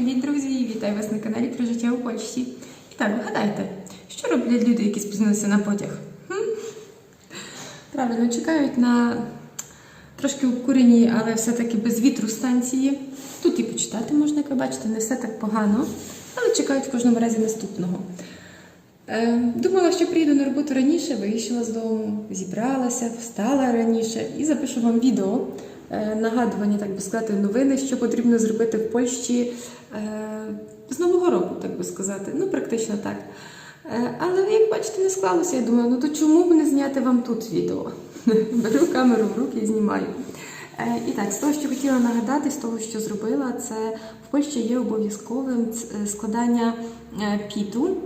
Привіт, друзі! Вітаю вас на каналі про життя у Польщі. І так, вгадайте, що роблять люди, які спізнилися на потяг? Хм? Правильно, чекають на трошки укурені, але все-таки без вітру станції. Тут і почитати можна, як ви бачите, не все так погано, але чекають в кожному разі наступного. Е, Думала, що приїду на роботу раніше, вийшла з дому, зібралася, встала раніше і запишу вам відео. Е, Нагадування, так би сказати, новини, що потрібно зробити в Польщі е, з Нового року, так би сказати. Ну, практично так. Е, Але як бачите, не склалося. Я думаю, ну то чому б не зняти вам тут відео? Беру камеру в руки і знімаю. І так, з того, що хотіла нагадати, з того, що зробила, це в Польщі є обов'язковим складання піту.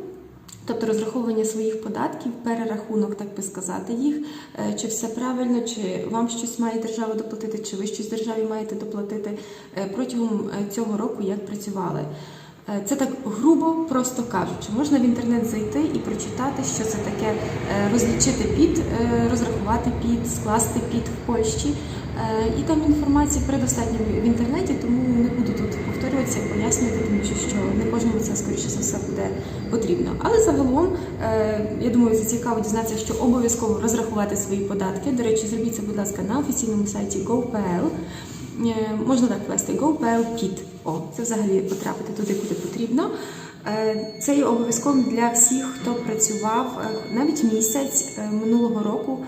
Тобто розраховування своїх податків, перерахунок, так би сказати, їх, е, чи все правильно, чи вам щось має держава доплатити, чи ви щось державі маєте доплатити е, протягом е, цього року, як працювали. Це так грубо, просто кажучи. Можна в інтернет зайти і прочитати, що це таке розлічити піт, е, розрахувати піт, скласти піт в Польщі. І там інформації предостатньо в інтернеті, тому не буду тут повторюватися, пояснювати, тому що, не кожному це скоріше за все буде потрібно. Але загалом, е, я думаю, це цікаво дізнатися, що обов'язково розрахувати свої податки. До речі, зробіть це, будь ласка, на офіційному сайті GoPL. Е, Можна так ввести GoPL PIT. О, це взагалі потрапити туди, куди потрібно. Е, Це є обов'язковим для всіх, хто працював навіть місяць минулого року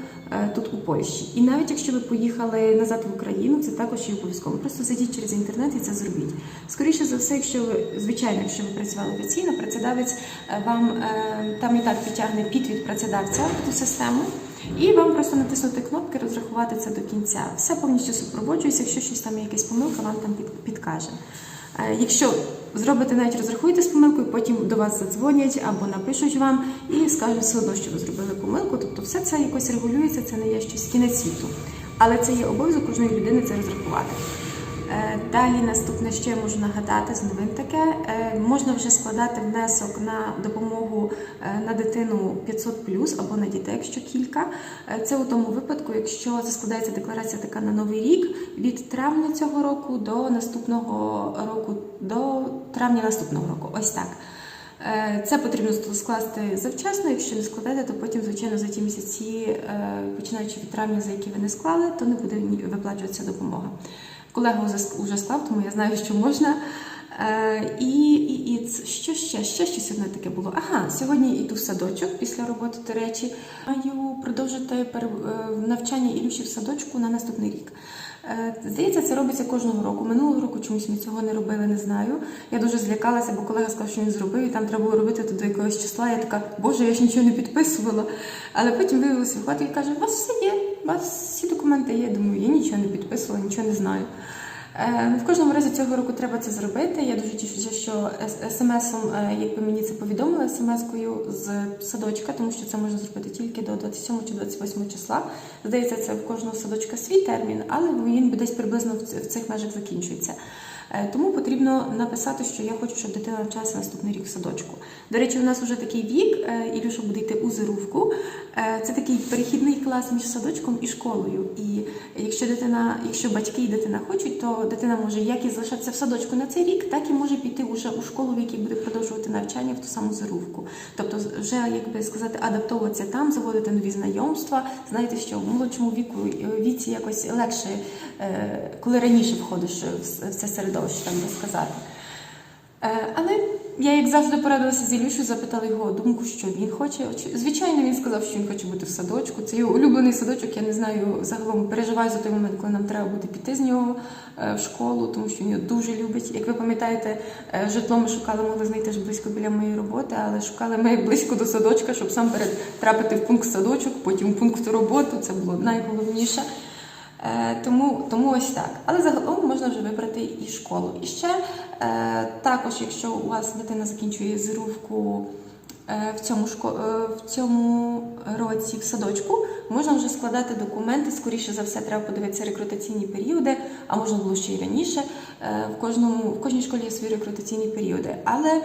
тут у Польщі. І навіть якщо ви поїхали назад в Україну, це також є обов'язково. Просто зайдіть через інтернет і це зробіть. Скоріше за все, якщо ви звичайно, якщо ви працювали офіційно, працедавець е, вам е, там і так підтягне під від працедавця ту систему. І вам просто натиснути кнопки, розрахувати це до кінця. Все повністю супроводжується. Якщо щось там є якась помилка, вам там під, підкаже. Е, Якщо зробите навіть розрахуєте з помилкою, потім до вас задзвонять або напишуть вам і скажуть все одно, що ви зробили помилку. Тобто все це якось регулюється, це не є щось кінець світу. Але це є обов'язок кожної людини це розрахувати. Е, Далі наступне, що я можу нагадати з новин таке, е, можна вже складати внесок на допомогу е, на дитину 500 або на дітей, якщо кілька. Це у тому випадку, якщо складається декларація така на новий рік від травня цього року до наступного року, до травня наступного року. Ось так. Е, Це потрібно скласти завчасно. Якщо не складете, то потім, звичайно, за ті місяці, е, починаючи від травня, за які ви не склали, то не буде виплачуватися допомога. Колега вже ск- склав, тому я знаю, що можна. Е, І, і, і що ще? Ще щось одне таке було. Ага, сьогодні йду в садочок після роботи, до речі. Маю продовжити навчання Ілюші в садочку на наступний рік. Е, Здається, це робиться кожного року. Минулого року чомусь ми цього не робили, не знаю. Я дуже злякалася, бо колега сказав, що він зробив, і там треба було робити до якогось числа. Я така, боже, я ж нічого не підписувала. Але потім виявилося і каже, у вас все є, у вас всі документи є. Думаю, я нічого не підписувала, нічого не знаю. Е, В кожному разі цього року треба це зробити. Я дуже тішуся, що смс-ом, е, якби мені це повідомили, смс-кою з садочка, тому що це можна зробити тільки до 27 чи 28 числа. Здається, це в кожного садочка свій термін, але він десь приблизно в цих межах закінчується. Е, Тому потрібно написати, що я хочу, щоб дитина навчалася наступний рік в садочку. До речі, у нас вже такий вік, е, Ілюша буде йти у Зирувку. Е, Це такий перехідний клас між садочком і школою. І якщо дитина, якщо батьки і дитина хочуть, то дитина може як і залишатися в садочку на цей рік, так і може піти уже у школу, в якій буде продовжувати навчання в ту саму Зирувку. Тобто, вже як сказати, адаптовуватися там, заводити нові знайомства. Знаєте, що в молодшому віку віці якось легше, коли раніше входиш в це середовище, так би сказати. Е, Але я, як завжди, порадилася з Ілюшою, запитала його думку, що він хоче. Звичайно, він сказав, що він хоче бути в садочку. Це його улюблений садочок. Я не знаю, загалом переживаю за той момент, коли нам треба буде піти з нього е, в школу, тому що він його дуже любить. Як ви пам'ятаєте, е, житло ми шукали, могли знайти ж близько біля моєї роботи, але шукали ми близько до садочка, щоб сам перед трапити в пункт садочок, потім в пункт роботу. Це було найголовніше. Е, Тому, тому ось так. Але загалом можна вже вибрати і школу. І ще е, також, якщо у вас дитина закінчує зирувку е, в цьому е, в цьому році в садочку можна вже складати документи. Скоріше за все, треба подивитися рекрутаційні періоди, а можна було ще й раніше. Е, В кожному в кожній школі є свої рекрутаційні періоди. Але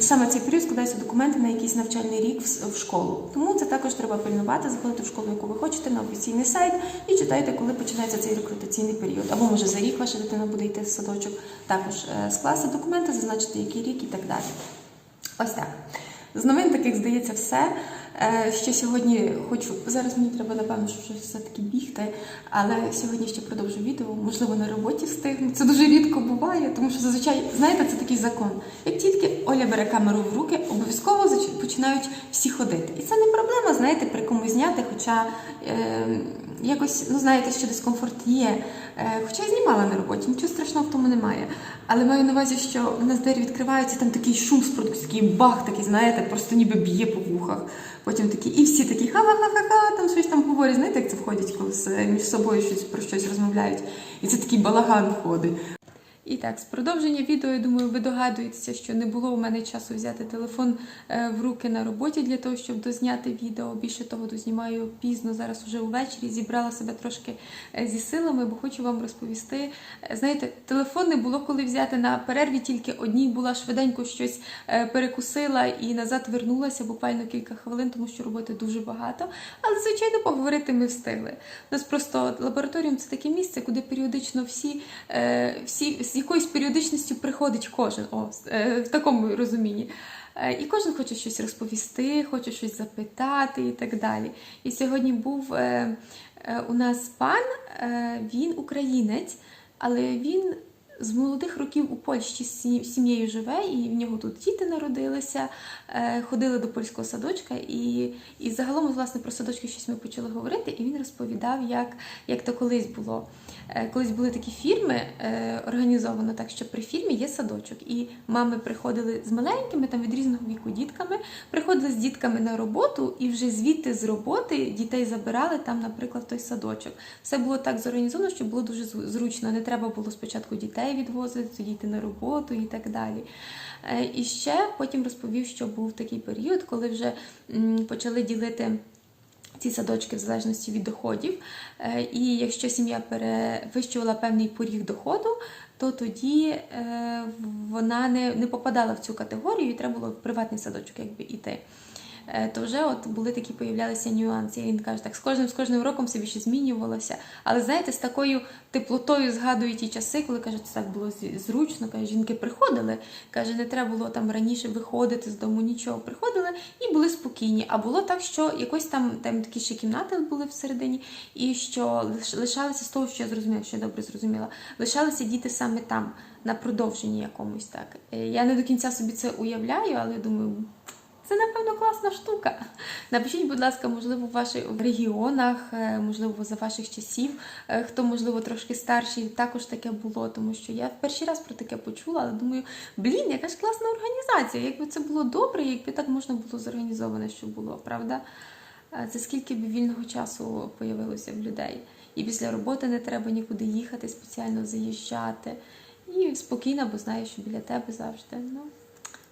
саме цей період складаються документи на якийсь навчальний рік в, школу. Тому це також треба пильнувати, заходити в школу, яку ви хочете, на офіційний сайт і читайте, коли починається цей рекрутаційний період. Або може за рік ваша дитина буде йти в садочок. Також е, скласти документи, зазначити який рік і так далі. Ось так. З новин таких здається все. Е, Ще сьогодні хочу. Зараз мені треба, напевно, що все-таки бігти, але сьогодні ще продовжу відео. Можливо, на роботі встигну. Це дуже рідко буває, тому що зазвичай, знаєте, це такий закон. Як тільки Оля бере камеру в руки, обов'язково починають всі ходити. І це не проблема, знаєте, при комусь зняти, хоча е, якось, ну знаєте, що дискомфорт є. Е, хоча я знімала на роботі, нічого страшного в тому немає. Але маю на увазі, що в нас двері відкриваються, там такий шум з такий бах, такий, знаєте, просто ніби б'є по вухах. Такі, і всі такі ха-ха-ха-ха, там щось там говорять. Знаєте, як це входять, коли між собою щось про щось розмовляють. І це такий балаган входить. І так, з продовження відео, я думаю, ви догадуєтеся, що не було у мене часу взяти телефон е, в руки на роботі для того, щоб дозняти відео. Більше того, дознімаю пізно, зараз уже увечері. Зібрала себе трошки е, зі силами, бо хочу вам розповісти. Е, Знаєте, телефон не було коли взяти на перерві, тільки одній була швиденько щось перекусила і назад вернулася буквально кілька хвилин, тому що роботи дуже багато. Але звичайно, поговорити ми встигли. У нас просто лабораторіум це таке місце, куди періодично всі, всі якоюсь періодичністю приходить кожен. О, е, в такому розумінні. Е, І кожен хоче щось розповісти, хоче щось запитати і так далі. І сьогодні був е, е, у нас пан, е, він українець, але він з молодих років у Польщі з сім'єю живе, і в нього тут діти народилися, е, ходили до польського садочка, і, і загалом, власне, про садочки щось ми почали говорити, і він розповідав, як, як то колись було. Е, Колись були такі фірми, е, організовано так, що при фірмі є садочок, і мами приходили з маленькими, там від різного віку дітками, приходили з дітками на роботу, і вже звідти з роботи дітей забирали там, наприклад, той садочок. Все було так зорганізовано, що було дуже зручно. Не треба було спочатку дітей відвозити, тоді йти на роботу і так далі. Е, І ще потім розповів, що був такий період, коли вже почали ділити. Ці садочки в залежності від доходів. Е, І якщо сім'я перевищувала певний поріг доходу, то тоді е, вона не, не попадала в цю категорію, і треба було в приватний садочок якби іти. Е, То вже от були такі появлялися нюанси. І він каже, так з кожним з кожним роком собі ще змінювалося. Але знаєте, з такою теплотою згадую ті часи, коли каже, це так було зручно. Каже, жінки приходили. Каже, не треба було там раніше виходити з дому, нічого. Приходили і були спокійні. А було так, що якось там, там такі ще кімнати були всередині, і що лиш- лишалися з того, що я зрозуміла, що я добре зрозуміла, лишалися діти саме там, на продовженні якомусь так. Е, Я не до кінця собі це уявляю, але думаю. Це, напевно, класна штука. Напишіть, будь ласка, можливо, в ваших регіонах, е, можливо, за ваших часів, е, хто, можливо, трошки старший, також таке було, тому що я в перший раз про таке почула, але думаю, блін, яка ж класна організація. Якби це було добре, якби так можна було зорганізоване, що було, правда? Е, Це скільки б вільного часу появилося в людей. І після роботи не треба нікуди їхати, спеціально заїжджати. І спокійно, бо знаєш, що біля тебе завжди. Ну,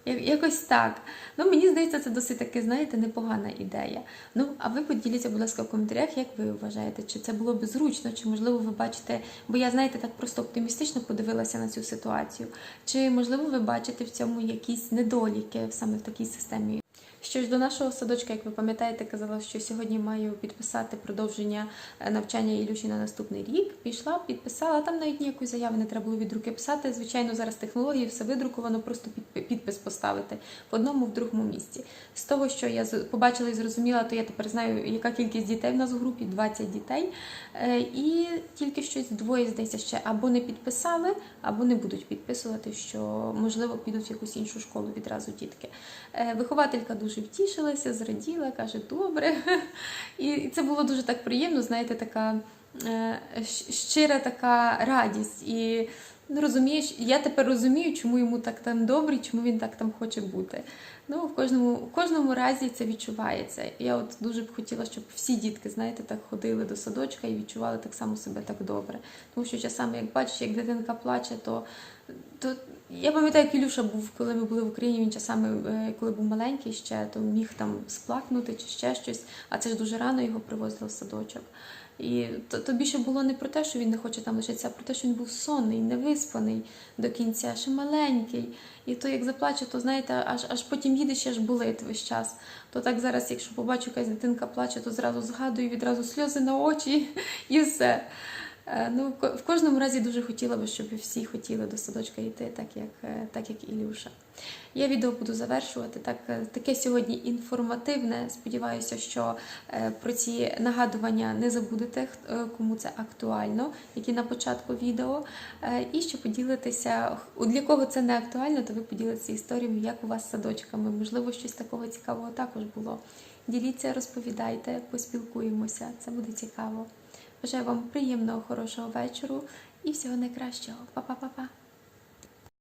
Якось так. Ну, мені здається, це досить таки, знаєте, непогана ідея. Ну, а ви поділіться, будь ласка, в коментарях, як ви вважаєте, чи це було б зручно, чи можливо ви бачите, бо я, знаєте, так просто оптимістично подивилася на цю ситуацію. Чи можливо ви бачите в цьому якісь недоліки саме в такій системі? Що ж до нашого садочка, як ви пам'ятаєте, казала, що сьогодні маю підписати продовження е, навчання Ілюші на наступний рік. Пішла, підписала. Там навіть ніякої заяви не треба було від руки писати. Звичайно, зараз технології все видруковано, просто підпис поставити в одному, в другому місці. З того, що я побачила і зрозуміла, то я тепер знаю, яка кількість дітей в нас в групі 20 дітей. Е, І тільки щось двоє, здається, ще або не підписали, або не будуть підписувати, що можливо підуть в якусь іншу школу відразу дітки. Е, Вихователька дуже втішилася, зраділа, каже, добре. І це було дуже так приємно, знаєте, така е, щира така радість. І ну, розумієш, я тепер розумію, чому йому так там добре, чому він так там хоче бути. Ну, в кожному, в кожному разі це відчувається. Я от дуже б хотіла, щоб всі дітки, знаєте, так ходили до садочка і відчували так само себе так добре. Тому що часами, як бачиш, як дитинка плаче, то, то Я пам'ятаю, як Ілюша був, коли ми були в Україні, він часами, е, коли був маленький ще, то міг там сплакнути чи ще щось, а це ж дуже рано його привозили в садочок. І то, то більше було не про те, що він не хоче там лишитися, а про те, що він був сонний, невиспаний до кінця, ще маленький. І то як заплаче, то знаєте, аж аж потім їде ще аж болить весь час. То так зараз, якщо побачу, якась дитинка плаче, то зразу згадую відразу сльози на очі і все. Е, Ну, в кожному разі дуже хотіла би, щоб всі хотіли до садочка йти, так як, е, так як Ілюша. Я відео буду завершувати. Так, е, таке сьогодні інформативне. Сподіваюся, що про ці нагадування не забудете, кому це актуально, які на початку відео. І що поділитеся, для кого це не актуально, то ви поділитеся історіями, як у вас з садочками. Можливо, щось такого цікавого також було. Діліться, розповідайте, поспілкуємося. Це буде цікаво. Бажаю вам приємного, хорошого вечору і всього найкращого. Па-па-па-па!